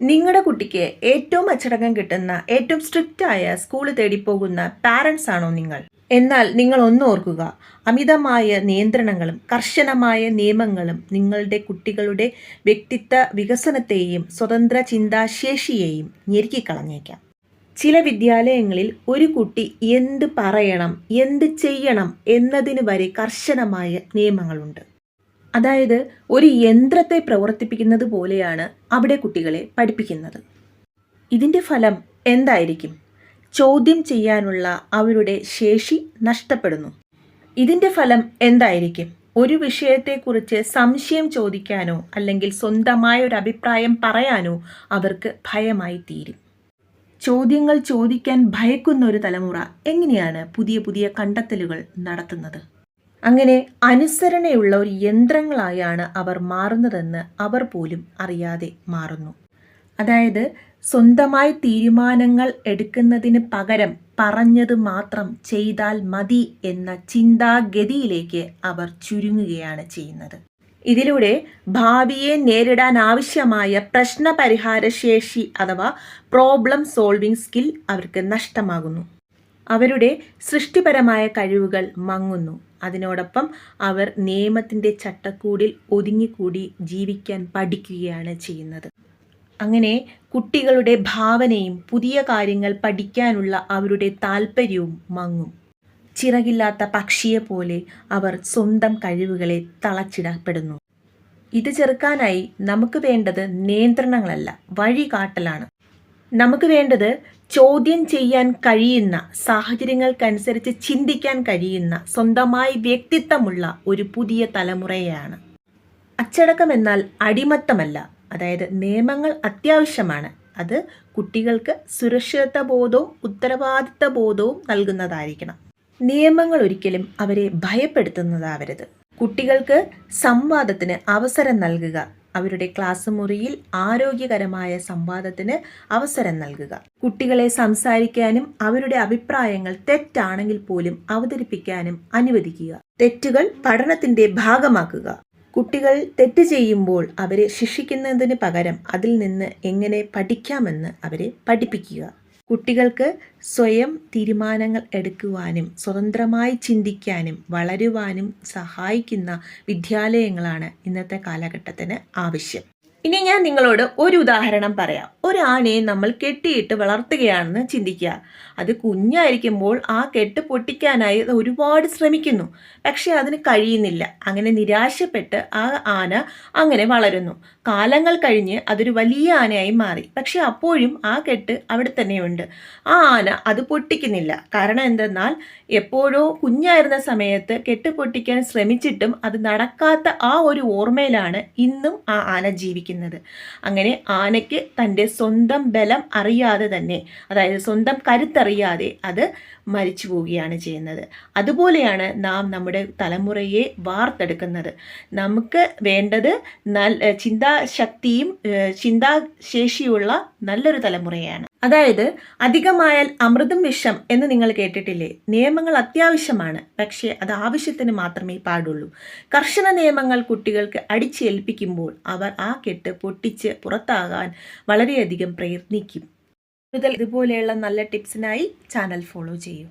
നിങ്ങളുടെ കുട്ടിക്ക് ഏറ്റവും അച്ചടക്കം കിട്ടുന്ന ഏറ്റവും സ്ട്രിക്റ്റ് ആയ സ്കൂൾ തേടി പോകുന്ന പാരൻസ് ആണോ നിങ്ങൾ? എന്നാൽ നിങ്ങൾ ഒന്ന് ഓർക്കുക അമിതമായ നിയന്ത്രണങ്ങളും കർശനമായ നിയമങ്ങളും നിങ്ങളുടെ കുട്ടികളുടെ വ്യക്തിത്വ വികസനത്തെയും സ്വതന്ത്ര ചിന്താശേഷിയെയും ഞെരുക്കിക്കളഞ്ഞേക്കാം. ചില വിദ്യാലയങ്ങളിൽ ഒരു കുട്ടി എന്ത് പറയണം എന്ത് ചെയ്യണം എന്നതിന് വരെ കർശനമായ നിയമങ്ങളുണ്ട്. അതായത് ഒരു യന്ത്രത്തെ പ്രവർത്തിപ്പിക്കുന്നത് പോലെയാണ് അവിടെ കുട്ടികളെ പഠിപ്പിക്കുന്നത്. ഇതിന്റെ ഫലം എന്തായിരിക്കും? ചോദ്യം ചെയ്യാനുള്ള അവരുടെ ശേഷി നഷ്ടപ്പെടുന്നു. ഇതിന്റെ ഫലം എന്തായിരിക്കും? ഒരു വിഷയത്തെക്കുറിച്ച് സംശയം ചോദിക്കാനോ അല്ലെങ്കിൽ സ്വന്തമായ ഒരു അഭിപ്രായം പറയാനോ അവർക്ക് ഭയമായി തീരും. ചോദ്യങ്ങൾ ചോദിക്കാൻ ഭയക്കുന്ന ഒരു തലമുറ എങ്ങനെയാണ് പുതിയ പുതിയ കണ്ടെത്തലുകൾ നടത്തുന്നത്? അങ്ങനെ അനുസരണയുള്ള ഒരു യന്ത്രങ്ങളായാണ് അവർ മാറുന്നതെന്ന് അവർ പോലും അറിയാതെ മാറുന്നു. അതായത് സ്വന്തമായി തീരുമാനങ്ങൾ എടുക്കുന്നതിന് പകരം പറഞ്ഞത് മാത്രം ചെയ്താൽ മതി എന്ന ചിന്താഗതിയിലേക്ക് അവർ ചുരുങ്ങുകയാണ് ചെയ്യുന്നത്. ഇതിലൂടെ ഭാവിയെ നേരിടാൻ ആവശ്യമായ പ്രശ്നപരിഹാര ശേഷി അഥവാ പ്രോബ്ലം സോൾവിംഗ് സ്കിൽ അവർക്ക് നഷ്ടമാകുന്നു. അവരുടെ സൃഷ്ടിപരമായ കഴിവുകൾ മങ്ങുന്നു. അതിനോടൊപ്പം അവർ നിയമത്തിന്റെ ചട്ടക്കൂടിൽ ഒതുങ്ങിക്കൂടി ജീവിക്കാൻ പഠിക്കുകയാണ് ചെയ്യുന്നത്. അങ്ങനെ കുട്ടികളുടെ ഭാവനയും പുതിയ കാര്യങ്ങൾ പഠിക്കാനുള്ള അവരുടെ താല്പര്യവും മങ്ങും. ചിറകില്ലാത്ത പക്ഷിയെ പോലെ അവർ സ്വന്തം കഴിവുകളെ തളച്ചിടപ്പെടുന്നു. ഇത് ചെറുക്കാനായി നമുക്ക് വേണ്ടത് നിയന്ത്രണങ്ങളല്ല വഴികാട്ടലാണ്. നമുക്ക് വേണ്ടത് ചോദ്യം ചെയ്യാൻ കഴിയുന്ന സാഹചര്യങ്ങൾക്കനുസരിച്ച് ചിന്തിക്കാൻ കഴിയുന്ന സ്വന്തമായി വ്യക്തിത്വമുള്ള ഒരു പുതിയ തലമുറയാണ് അച്ചടക്കം എന്നാൽ അടിമത്തമല്ല. അതായത് നിയമങ്ങൾ അത്യാവശ്യമാണ്. അത് കുട്ടികൾക്ക് സുരക്ഷിത ബോധവും ഉത്തരവാദിത്ത ബോധവും നൽകുന്നതായിരിക്കണം. നിയമങ്ങൾ ഒരിക്കലും അവരെ ഭയപ്പെടുത്തുന്നതാവരുത്. കുട്ടികൾക്ക് സംവാദത്തിന് അവസരം നൽകുക അവരുടെ ക്ലാസ് മുറിയിൽ ആരോഗ്യകരമായ സംവാദത്തിന് അവസരം നൽകുക. കുട്ടികളെ സംസാരിക്കാനും അവരുടെ അഭിപ്രായങ്ങൾ തെറ്റാണെങ്കിൽ പോലും അവതരിപ്പിക്കാനും അനുവദിക്കുക. തെറ്റുകൾ പഠനത്തിന്റെ ഭാഗമാക്കുക. കുട്ടികൾ തെറ്റ് ചെയ്യുമ്പോൾ അവരെ ശിക്ഷിക്കുന്നതിന് പകരം അതിൽ നിന്ന് എങ്ങനെ പഠിക്കാമെന്ന് അവരെ പഠിപ്പിക്കുക. കുട്ടികൾക്ക് സ്വയം തീരുമാനങ്ങൾ എടുക്കുവാനും സ്വതന്ത്രമായി ചിന്തിക്കാനും വളരുവാനും സഹായിക്കുന്ന വിദ്യാലയങ്ങളാണ് ഇന്നത്തെ കാലഘട്ടത്തിന് ആവശ്യം. ഇനി ഞാൻ നിങ്ങളോട് ഒരു ഉദാഹരണം പറയാം. ഒരു ആനയെ നമ്മൾ കെട്ടിയിട്ട് വളർത്തുകയാണെന്ന് ചിന്തിക്കുക. അത് കുഞ്ഞായിരിക്കുമ്പോൾ ആ കെട്ട് പൊട്ടിക്കാനായി ഒരുപാട് ശ്രമിക്കുന്നു. പക്ഷേ അതിന് കഴിയുന്നില്ല. അങ്ങനെ നിരാശപ്പെട്ട് ആ ആന അങ്ങനെ വളരുന്നു. കാലങ്ങൾ കഴിഞ്ഞ് അതൊരു വലിയ ആനയായി മാറി. പക്ഷേ അപ്പോഴും ആ കെട്ട് അവിടെ തന്നെയുണ്ട്. ആ ആന അത് പൊട്ടിക്കുന്നില്ല. കാരണം എന്തെന്നാൽ എപ്പോഴോ കുഞ്ഞായിരുന്ന സമയത്ത് കെട്ട് പൊട്ടിക്കാൻ ശ്രമിച്ചിട്ടും അത് നടക്കാത്ത ആ ഒരു ഓർമ്മയിലാണ് ഇന്നും ആ ആന ജീവിക്കുന്നത്. അങ്ങനെ ആനയ്ക്ക് തന്റെ സ്വന്തം ബലം അറിയാതെ തന്നെ അതായത് സ്വന്തം കരുത്തറിയാതെ അത് മരിച്ചു പോവുകയാണ് ചെയ്യുന്നത്. അതുപോലെയാണ് നാം നമ്മുടെ തലമുറയെ വാർത്തെടുക്കുന്നത്. നമുക്ക് വേണ്ടത് നല്ല ചിന്താശക്തിയും ചിന്താശേഷിയുള്ള നല്ലൊരു തലമുറയാണ്. അതായത് അധികമായാൽ അമൃതം വിഷം എന്ന് നിങ്ങൾ കേട്ടിട്ടില്ലേ? നിയമങ്ങൾ അത്യാവശ്യമാണ്. പക്ഷേ അത് ആവശ്യത്തിന് മാത്രമേ പാടുള്ളൂ. കർശന നിയമങ്ങൾ കുട്ടികൾക്ക് അടിച്ചേൽപ്പിക്കുമ്പോൾ അവർ ആ കെട്ട് പൊട്ടിച്ച് പുറത്താകാൻ വളരെയധികം പ്രയത്നിക്കും. കൂടുതൽ ഇതുപോലെയുള്ള നല്ല ടിപ്സിനായി ചാനൽ ഫോളോ ചെയ്യൂ.